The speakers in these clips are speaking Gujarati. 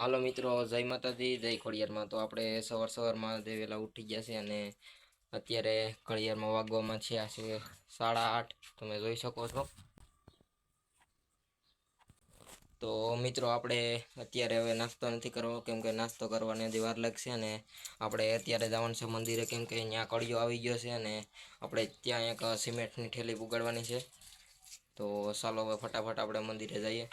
હાલો મિત્રો, જય માતાજી, જય ખોડિયારમાં તો આપણે સવાર સવારમાં જે વહેલા ઉઠી ગયા છે અને અત્યારે ઘડિયાળમાં વાગવામાં છે આ છે સાડા આઠ. તમે જોઈ શકો છો. તો મિત્રો, આપણે અત્યારે હવે નાસ્તો નથી કરવો, કેમ કે નાસ્તો કરવાની હજી વાર લાગશે અને આપણે અત્યારે જવાનું છે મંદિરે કેમ કે ત્યાં કડિયો આવી ગયો છે અને આપણે ત્યાં એક સિમેન્ટની ઠેલી પુગાડવાની છે. તો ચાલો હવે ફટાફટ આપણે મંદિરે જઈએ.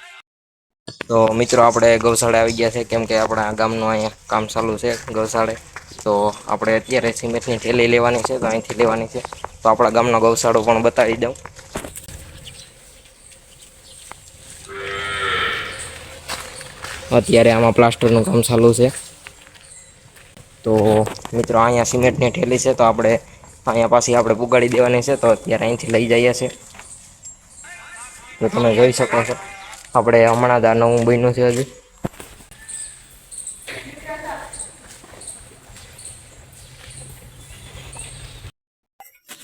તો મિત્રો આપણે ગૌશાળા આવી ગયા છે, કેમ કે આપણા ગામનું અહીંયા કામ ચાલુ છે ગૌશાળે. તો આપણે અત્યારે સિમેન્ટની થેલી લેવાની છે, તો અહીંથી લેવાની છે. તો આપણા ગામનો ગૌશાળો પણ બતાવી દઉં. અત્યારે આમાં પ્લાસ્ટરનું કામ ચાલુ છે. તો મિત્રો અહીંયા સિમેન્ટની ઠેલી છે, તો આપણે અહીંયા પાછી આપણે પુગાડી દેવાની છે, તો અત્યારે અહીંથી લઈ જઈએ છીએ. તો તમે જોઈ શકો છો. આપણે હમણાં જ નવું બન્યું છે હજી.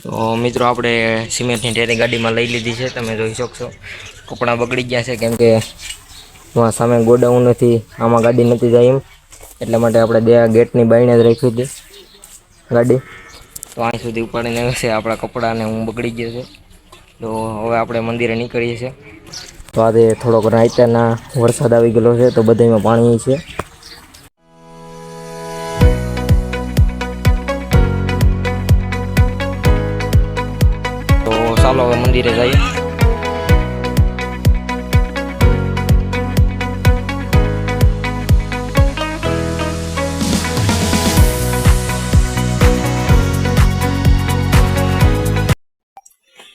તો મિત્રો આપણે સિમેન્ટની ટેરી ગાડીમાં લઈ લીધી છે, તમે જોઈ શકશો. કપડાં બગડી ગયા છે, કેમ કે સામે ગોડાઉન નથી, આમાં ગાડી નથી જાય એમ. એટલા માટે આપણે બે ગેટની બાઈને જ રાખી હતી ગાડી. તો અહીં સુધી ઉપાડીને છે, આપણા કપડાને હું બગડી ગયો છે. તો હવે આપણે મંદિરે નીકળીએ છીએ. તો આજે થોડોક રાયતાના વરસાદ આવી ગયેલો છે, તો બધામાં પાણી છે. તો ચાલો હવે મંદિરે જઈએ.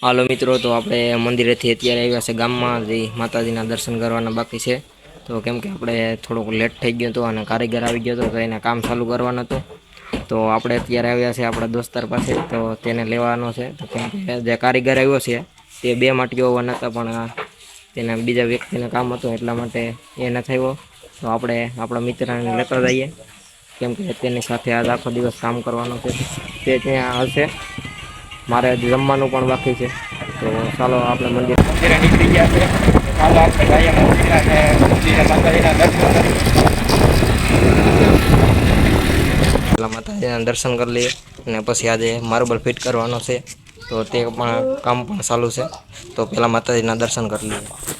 હાલો મિત્રો, તો આપણે મંદિરેથી અત્યારે આવ્યા છે ગામમાં. જે, માતાજીના દર્શન કરવાના બાકી છે. તો કેમ કે આપણે થોડુંક લેટ થઈ ગયો હતો અને કારીગર આવી ગયો હતો, તો એને કામ ચાલુ કરવાનું હતું. તો આપણે અત્યારે આવ્યા છે આપણા દોસ્તાર પાસે, તો તેને લેવાનો છે. તો કેમ કે જે કારીગર આવ્યો છે, તે બે માટીઓ હોવા નહોતા, પણ તેના બીજા વ્યક્તિને કામ હતું, એટલા માટે એ ન થયો તો આપણે આપણા મિત્રને લેતા જઈએ. કેમ કે તેની સાથે આજ આખો દિવસ કામ કરવાનું છે. તે ત્યાં હશે. મારે જમવાનું પણ બાકી છે. તો ચાલો આપણે મંદિર મંદિરે નીકળી ગયા છે. ચાલો આપણે જઈએ મંદિરે અને મંદિરે માતાજીના દર્શન પહેલાં માતાજીના દર્શન કરી લઈએ અને પછી આજે માર્બલ ફિટ કરવાનો છે. તો તે પણ કામ પણ ચાલુ છે. તો પહેલાં માતાજીના દર્શન કરી લઈએ.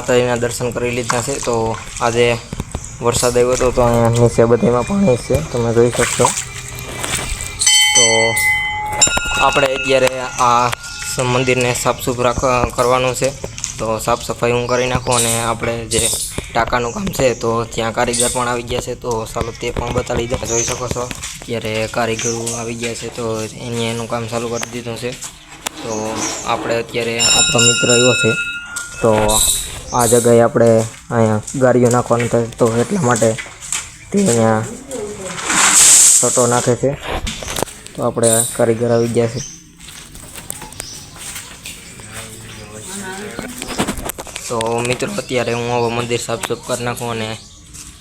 માતાજીના દર્શન કરી લીધા છે. તો આજે વરસાદ આવ્યો હતો, તો અહીંયા નીચે બધામાં પાણી છે. તમે જોઈ શકશો. તો આપણે અત્યારે આ મંદિરને સાફસૂફ રાખ કરવાનું છે. તો સાફ સફાઈ હું કરી નાખું અને આપણે જે ટાંકાનું કામ છે, તો ત્યાં કારીગર પણ આવી ગયા છે. તો ચાલો તે પણ બતાવી દો. જોઈ શકો છો, અત્યારે કારીગરો આવી ગયા છે. તો એને એનું કામ ચાલુ કરી દીધું છે. તો આપણે અત્યારે આપણો મિત્ર એવો છે. તો આ જગ્યાએ આપણે અહીંયા ગાડીઓ નાખવાનું થાય તો એટલા માટે તે અહીંયા સટો નાખે છે. તો આપણે કારીગર આવી ગયા છે. તો મિત્રો, અત્યારે હું હવે મંદિર સાફ સુફ કરી નાખું અને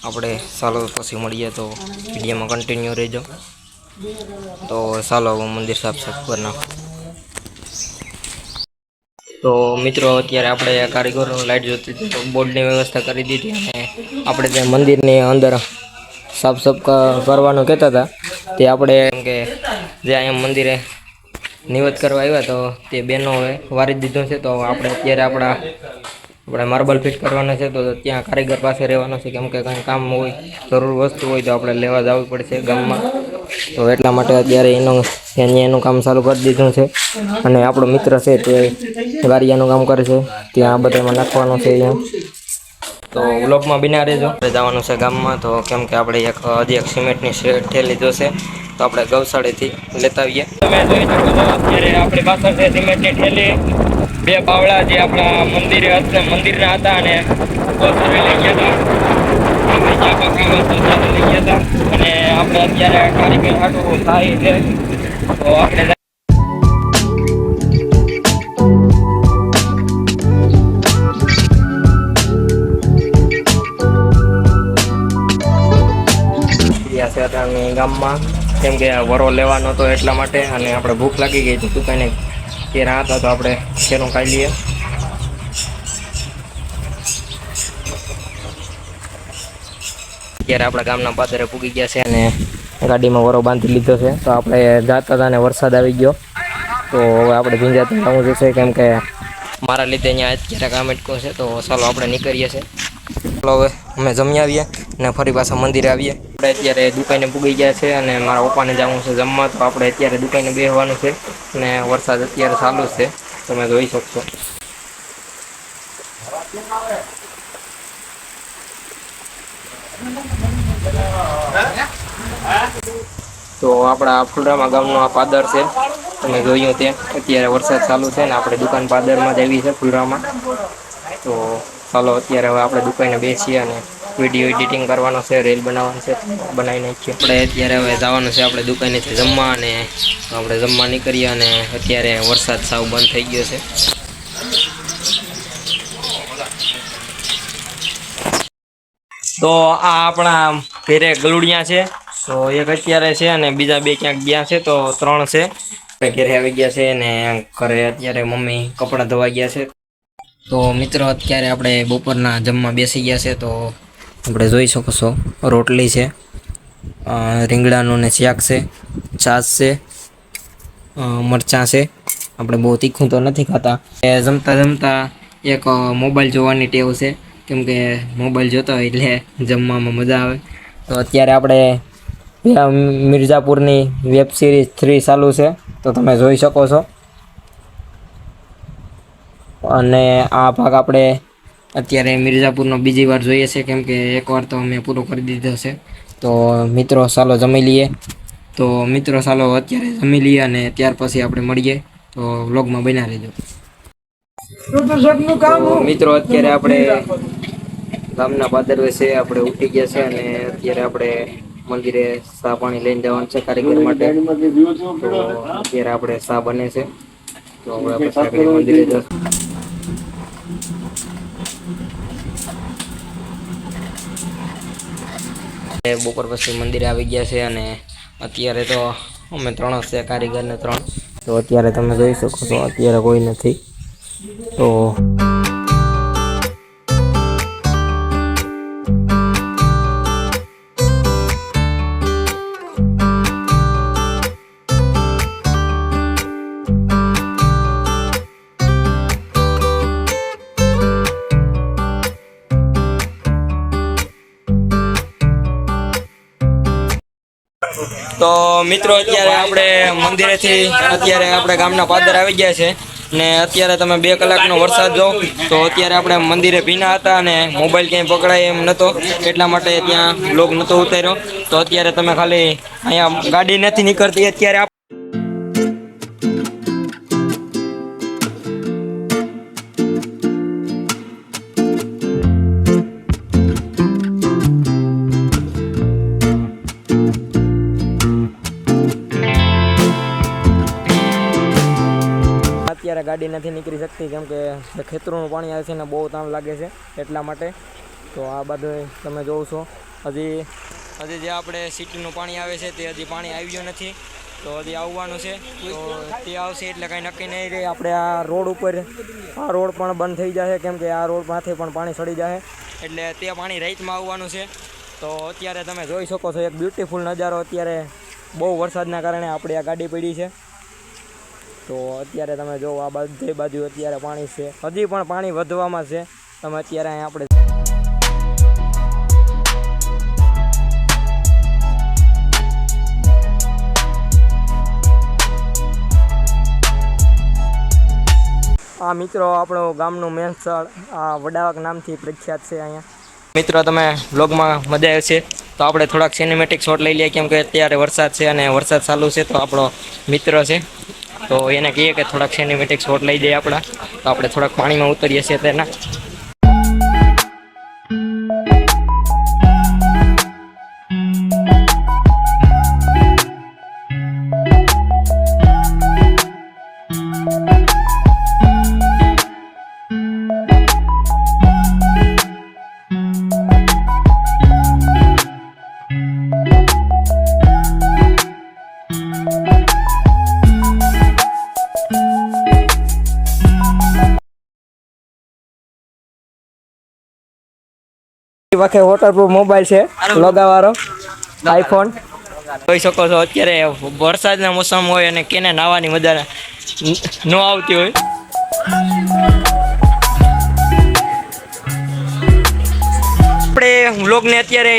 આપણે ચાલો પછી મળીએ તો વિડીયોમાં કન્ટિન્યુ રહેજો. તો ચાલો હવે મંદિર સાફ સુફ કરી નાખું. તો મિત્રો, અત્યારે આપણે કારીગરો લાઇટ જોતી હતી તો બોર્ડની વ્યવસ્થા કરી દીધી અને આપણે જે મંદિરની અંદર સાફ સાફ કરવાનું કહેતા હતા, તે આપણે એમ કે જે અહીંયા મંદિરે નિવેદ કરવા આવ્યા તો તે બેનો હવે વારી દીધું છે. તો આપણે અત્યારે આપણા, આપણે માર્બલ ફિટ કરવાના છે. તો ત્યાં કારીગર પાસે રહેવાનું છે. કેમ કે કંઈ કામ હોય, જરૂર વસ્તુ હોય તો આપણે લેવા જવું પડશે ગામમાં. તો એટલા માટે અત્યારે એનું એને એનું કામ ચાલુ કરી દીધું છે. અને આપણો મિત્ર છે તે વારિયાનું કામ કરે છે. ત્યાં બધામાં નાખવાનું છે એમ તો વ્લોગમાં બિના રહેજો. જવાનું છે ગામમાં. તો કેમ કે આપણે એક, હજી એક સિમેન્ટની શેડ ઠેલી જોશે તો આપણે ગૌશાળેથી લેતા આવીએ. તમે જોઈ શકો છો, અત્યારે આપણી પાછળ છે સિમેન્ટની ઠેલી. બે પાવડા જે આપણા મંદિરે મંદિરના હતા અને ત્યાં લઈ ગયા હતા. અને આપણે અત્યારે કારીગર હાટું થાય છે. તો આપણે ગામમાં. કેમ કે વરો લેવાનો હતો એટલા માટે અને આપણે ભૂખ લાગી ગઈ તો દુકાને કે રાત તો આપણે કેરું ખાઈ લઈએ. અત્યારે આપણા ગામના પાદરે પૂગી ગયા છે અને ગાડીમાં વરો બાંધી લીધો છે. તો આપણે જાતા હતા અને વરસાદ આવી ગયો. તો હવે આપણે ભીંજાતા જવું જશે કેમ કે મારા લીધે અહીંયા અત્યારે કામ અટકો છે. તો ચાલો આપણે નીકળીએ છીએ. ચાલો હવે અમે જમી આવીએ અને ફરી પાછા મંદિરે આવીએ. આપણે અત્યારે દુકાને પૂગી ગયા છે અને મારા પપ્પાને જવું છે જમવા. તો આપણે અત્યારે દુકાને બેસવાનું છે અને વરસાદ અત્યારે ચાલુ છે. તમે જોઈ શકશો. તો આપણા ફુલરામા ગામનો આ પાદર છે. તમે જોયું તે. અત્યારે વરસાદ ચાલુ છે ને આપણે દુકાન પાદરમાં જ આવી છે ફુલરામાં. તો ચાલો અત્યારે હવે આપણે દુકાને બેસીએ અને વીડિયો એડિટિંગ કરવાનો છે, રીલ બનાવવાનો છે, બનાવી નાખીએ. આપણે અત્યારે હવે જવાનું છે આપણે દુકાનેથી જમવા અને આપણે જમવા નીકળીએ અને અત્યારે વરસાદ સાવ બંધ થઈ ગયો છે. તો આ આપણા ઘેરે ગલુડિયા છે. તો એક અત્યારે છે અને બીજા બે ક્યાંક ગયા છે, તો ત્રણ છે. ઘેરે આવી ગયા છે અને ઘરે અત્યારે મમ્મી કપડાં ધોવા ગયા છે. તો મિત્રો, અત્યારે આપણે બપોરના જમવા બેસી ગયા છે, તો આપણે જોઈ શકો છો, રોટલી છે રીંગણાનું ને શાક છે, છાશ છે મરચાં છે. આપણે બહુ તીખું તો નથી ખાતા. જમતા જમતા એક મોબાઈલ જોવાની ટેવ છે. કેમ કે મોબાઈલ જોતા હોય એટલે જમવામાં મજા આવે. તો અત્યારે આપણે મિર્ઝાપુરની વેબ સિરીઝ થ્રી ચાલુ છે તો તમે જોઈ શકો છો. અને આ ભાગ આપણે અત્યારે મિર્ઝાપુરનો બીજી વાર જોઈએ છે કેમ કે એકવાર તો અમે પૂરો કરી દીધો છે. તો મિત્રો ચાલો જમી લઈએ. તો મિત્રો ચાલો અત્યારે જમી લઈએ અને ત્યાર પછી આપણે મળીએ. તો વ્લોગમાં બન્યા રહેજો. મિત્રો અત્યારે આપણે ગામના પાદરવે છે, આપણે ઉઠી ગયા છે અને અત્યારે આપણે મંદિરે સા પાણી લઈને જવાનું છે કારીગર માટે. અત્યારે આપણે સા બને છે. તો આપણે મંદિરે જશું. બપોર પછી મંદિરે આવી ગયા છે અને અત્યારે તો અમે ત્રણ જ છે કારીગર ને ત્રણ. તો અત્યારે તમે જોઈ શકો છો, અત્યારે કોઈ નથી. તો તો મિત્રો, અત્યારે આપણે મંદિરેથી અત્યારે આપણે ગામના પાદર આવી ગયા છે ને અત્યારે તમે બે કલાકનો વરસાદ જો તો અત્યારે આપણે મંદિરે ભીના હતા અને મોબાઈલ ક્યાંય પકડાય એમ નહોતો એટલા માટે ત્યાં લોક નહોતો ઉતાર્યો. તો અત્યારે તમે ખાલી અહીંયા ગાડી નથી નીકળતી, અત્યારે ગાડી નથી નીકળી શકતી, કેમ કે ખેતરોનું પાણી આવે છે ને બહુ તાણ લાગે છે એટલા માટે. તો આ બધું તમે જોવો હજી હજી જે આપણે સિટીનું પાણી આવે છે તે હજી પાણી આવ્યું નથી. તો હજી આવવાનું છે. તો તે આવશે એટલે કાંઈ નક્કી નહીં રહે. આપણે આ રોડ ઉપર, આ રોડ પણ બંધ થઈ જશે કેમ કે આ રોડ માથે પણ પાણી સડી જશે એટલે તે પાણી રાઈતમાં આવવાનું છે. તો અત્યારે તમે જોઈ શકો છો એક બ્યુટીફુલ નજારો. અત્યારે બહુ વરસાદના કારણે આપણે આ ગાડી પડી છે. તો અત્યારે તમે જો આ બધી બાજુ અત્યારે પાણી છે, હજી પણ પાણી વધવામાં છે. તમે અત્યારે અહીં આપણે આ મિત્રો આપણો ગામનું મેન સ્થળ, આ વડાવાક નામથી પ્રખ્યાત છે અહીંયા. મિત્રો, તમે બ્લોગમાં મજા આવશે. તો આપણે થોડાક સિનેમેટિક શોટ લઈ લઈએ, કેમ કે અત્યારે વરસાદ છે અને વરસાદ ચાલુ છે, તો આપણો મિત્ર છે. તો એને કહીએ કે થોડાક સિનેમેટિક શોટ લઈ દઈએ આપણા. તો આપણે થોડાક પાણીમાં ઉતરીએ છીએ તેના. વખતે વોટરપ્રૂફ મોબાઈલ છે લોગાવાળો આઈફોન જોઈ શકો છો અત્યારે વરસાદના મોસમ હોય અને કેને નાવાની મજા ન આવતી હોય. આપણે વ્લોગને અત્યારે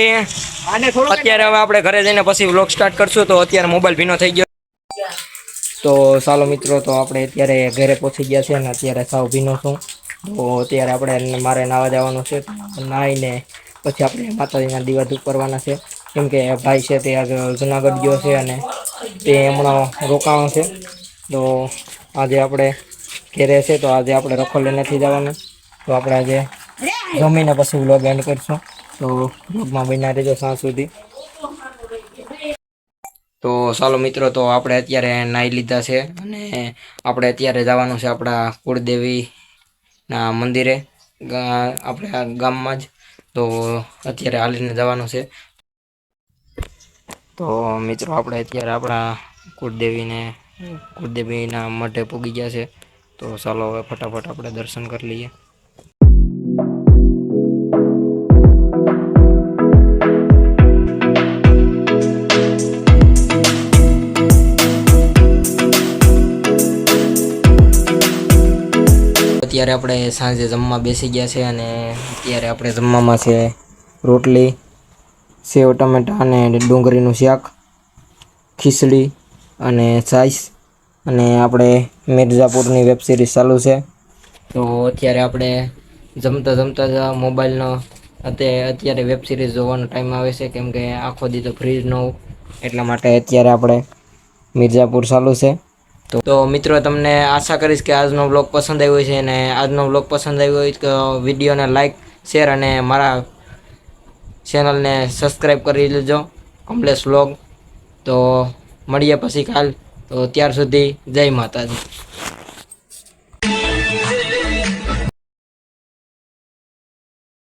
અત્યારે હવે આપણે ઘરે જઈને પછી વ્લોગ સ્ટાર્ટ કરશું તો અત્યારે મોબાઈલ ભીનો થઈ ગયો. તો ચાલો મિત્રો તો આપણે અત્યારે ઘરે પહોંચી ગયા છે અને અત્યારે સાવ ભીનો છું. તો અત્યારે આપણે મારે નાવા જવાનું છે નાહીને પછી આપણે માતાજીના દીવા ધૂપ કરવાના છે. કેમ કે ભાઈ છે તે આજે જુનાગઢ ગયો છે અને તે હમણાં રોકાણો છે. તો આજે આપણે ઘેરે છે તો આજે આપણે રખોલે નથી જવાનું. તો આપણે આજે જમીને પછી વ્લોગ એન્ડ કરીશું. તો વ્લોગમાં બન્યા રહેજો સાંજ સુધી. તો ચાલો મિત્રો, તો આપણે અત્યારે નાહી લીધા છે અને આપણે અત્યારે જવાનું છે આપણા કુળદેવીના મંદિરે. આપણે ગામમાં જ. તો અત્યારે હાલીને જવાનું છે. તો મિત્રો, આપણે અત્યારે આપણા કુળદેવીને, કુળદેવીના મઢે પૂગી ગયા છે. તો ચાલો હવે ફટાફટ આપણે દર્શન કરી લઈએ. અત્યારે આપણે સાંજે જમવા બેસી ગયા છે અને અત્યારે આપણે જમવામાં છે રોટલી, સેવ ટમેટા અને ડુંગળીનું શાક, ખીચડી અને છાશ અને આપણે મિર્ઝાપુરની વેબ સિરીઝ ચાલુ છે. તો અત્યારે આપણે જમતા જમતા જ મોબાઈલનો અત્યારે વેબ સિરીઝ જોવાનો ટાઈમ આવે છે કેમ કે આખો દી તો ફ્રી એટલા માટે અત્યારે આપણે મિર્ઝાપુર ચાલુ છે. તો તો મિત્રો, તમને આશા કરીશ કે આજનો બ્લોગ પસંદ આવ્યો છે અને આજનો બ્લોગ પસંદ આવ્યો હોય તો વિડીયોને લાઈક શેર અને મારા ચેનલને સબસ્ક્રાઈબ કરી લેજો. કમ્પ્લેસ બ્લોગ તો, મળીએ પછી કાલ. તો, ત્યાર સુધી જય માતાજી.